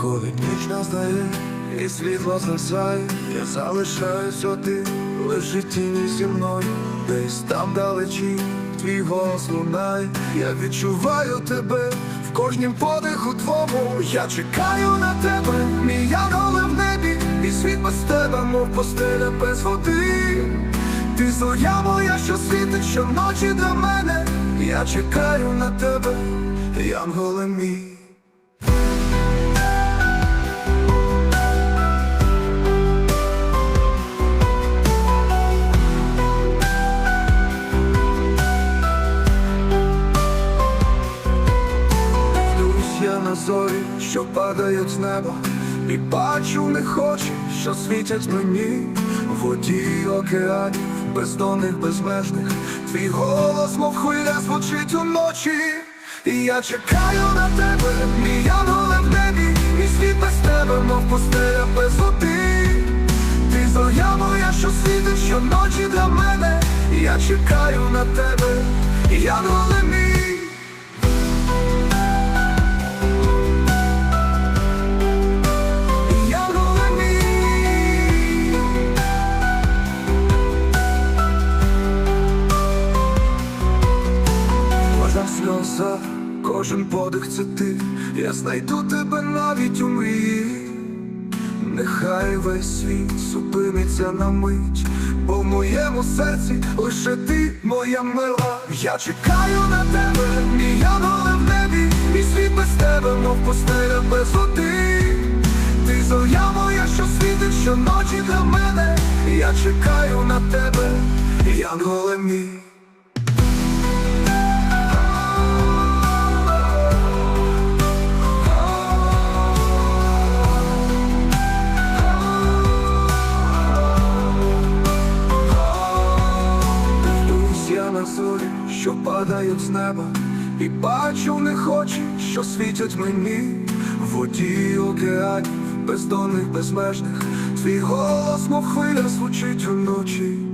Коли ніч настає і світло згасає, я залишаюсь один, лише тіні зі мною, десь там далечі, твій голос лунає, я відчуваю тебе в кожнім подиху твому, я чекаю на тебе, мій янголе в небі, і світ без тебе, мов постеля без води. Ти зоря моя, що світить щоночі для мене, я чекаю на тебе, янголе мій. Зорі, що падають з неба, і бачу в них що світять мені в воді океанів, бездонних, безмежних. Твій голос, мов хвиля, звучить уночі. І я чекаю на тебе, мій янголе в небі, і світ без тебе, мов пустеля без води. Ти зоря моя, що світить щоночі для мене. І я чекаю на тебе, мій. Янголе Кожна сльоза, кожен подих це ти, я знайду тебе навіть у мрії. Нехай весь світ зупиниться на мить, бо в моєму серці лише ти, моя мила. Я чекаю на тебе, мій янголе в небі, і світ без тебе, мов пустеля без води. Ти зоря моя, що світить щоночі для мене. Я чекаю на тебе, янголе мій. На зорі, що падають з неба, і бачу в них очі, що світять мені в воді океанів, бездонних, безмежних. Твій голос, мов хвиля, звучить уночі.